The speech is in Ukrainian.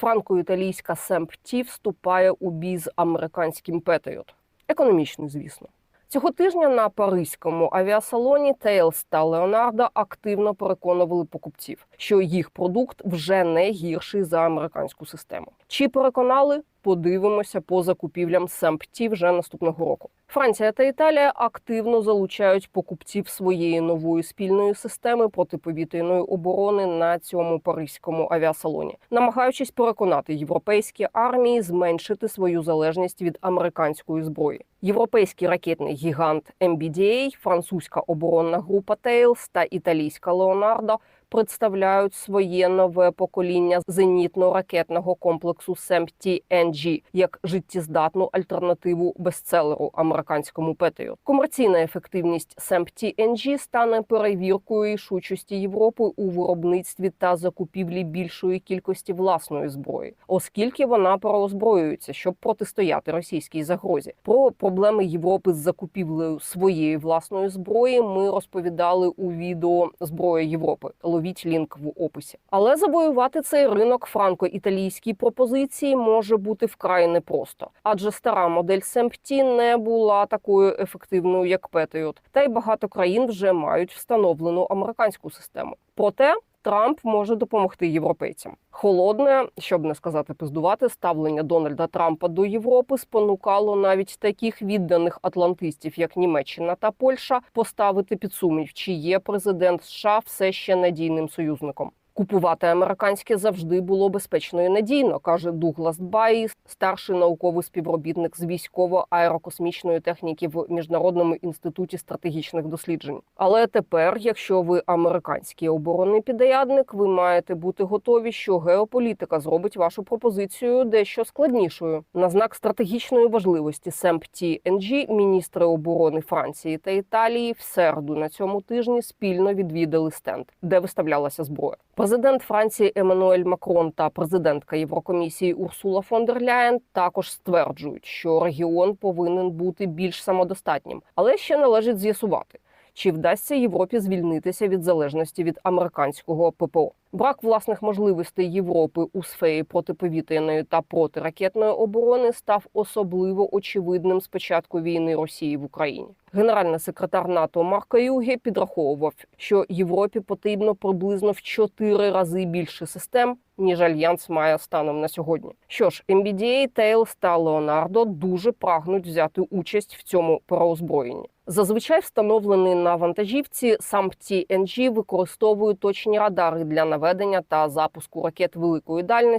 Франко-італійська СЕМПТІ вступає у бій з американським Петріот. Економічний, звісно. Цього тижня на паризькому авіасалоні Тейлс та Леонардо активно переконували покупців, що їх продукт вже не гірший за американську систему. Чи переконали? Подивимося по закупівлям СЕМПТІ вже наступного року. Франція та Італія активно залучають покупців своєї нової спільної системи протиповітряної оборони на цьому паризькому авіасалоні, намагаючись переконати європейські армії зменшити свою залежність від американської зброї. Європейський ракетний гігант MBDA, французька оборонна група Тейлс та італійська Леонардо представляють своє нове покоління зенітно-ракетного комплексу SEMT-NG як життєздатну альтернативу бестселеру американському Петріот. Комерційна ефективність SEMT-NG стане перевіркою рішучості Європи у виробництві та закупівлі більшої кількості власної зброї, оскільки вона переозброюється, щоб протистояти російській загрозі. Про проблеми Європи з закупівлею своєї власної зброї ми розповідали у відео Зброя Європи. Ловіть лінк в описі. Але завоювати цей ринок франко-італійській пропозиції може бути вкрай непросто, адже стара модель СЕМПТІ не була такою ефективною, як Петріот, та й багато країн вже мають встановлену американську систему. Проте Трамп може допомогти європейцям. Холодне, щоб не сказати пиздувати, ставлення Дональда Трампа до Європи спонукало навіть таких відданих атлантистів, як Німеччина та Польща, поставити під сумнів, чи є президент США все ще надійним союзником. Купувати американське завжди було безпечно і надійно, каже Дуглас Баї, старший науковий співробітник з військово-аерокосмічної техніки в міжнародному інституті стратегічних досліджень. Але тепер, якщо ви американський оборонний підрядник, ви маєте бути готові, що геополітика зробить вашу пропозицію дещо складнішою. На знак стратегічної важливості SEMPT-NG міністри оборони Франції та Італії в середу на цьому тижні спільно відвідали стенд, де виставлялася зброя. Президент Франції Еммануель Макрон та президентка Єврокомісії Урсула фон дер Ляєн також стверджують, що регіон повинен бути більш самодостатнім, але ще належить з'ясувати. Чи вдасться Європі звільнитися від залежності від американського ППО? Брак власних можливостей Європи у сфері протиповітряної та протиракетної оборони став особливо очевидним з початку війни Росії в Україні. Генеральний секретар НАТО Марко Юге підраховував, що Європі потрібно приблизно в чотири рази більше систем, ніж альянс має станом на сьогодні. Що ж, MBDA, Тейлс та Леонардо дуже прагнуть взяти участь в цьому переозброєнні. Зазвичай встановлений на вантажівці сам TNG використовує точні радари для наведення та запуску ракет великої дальності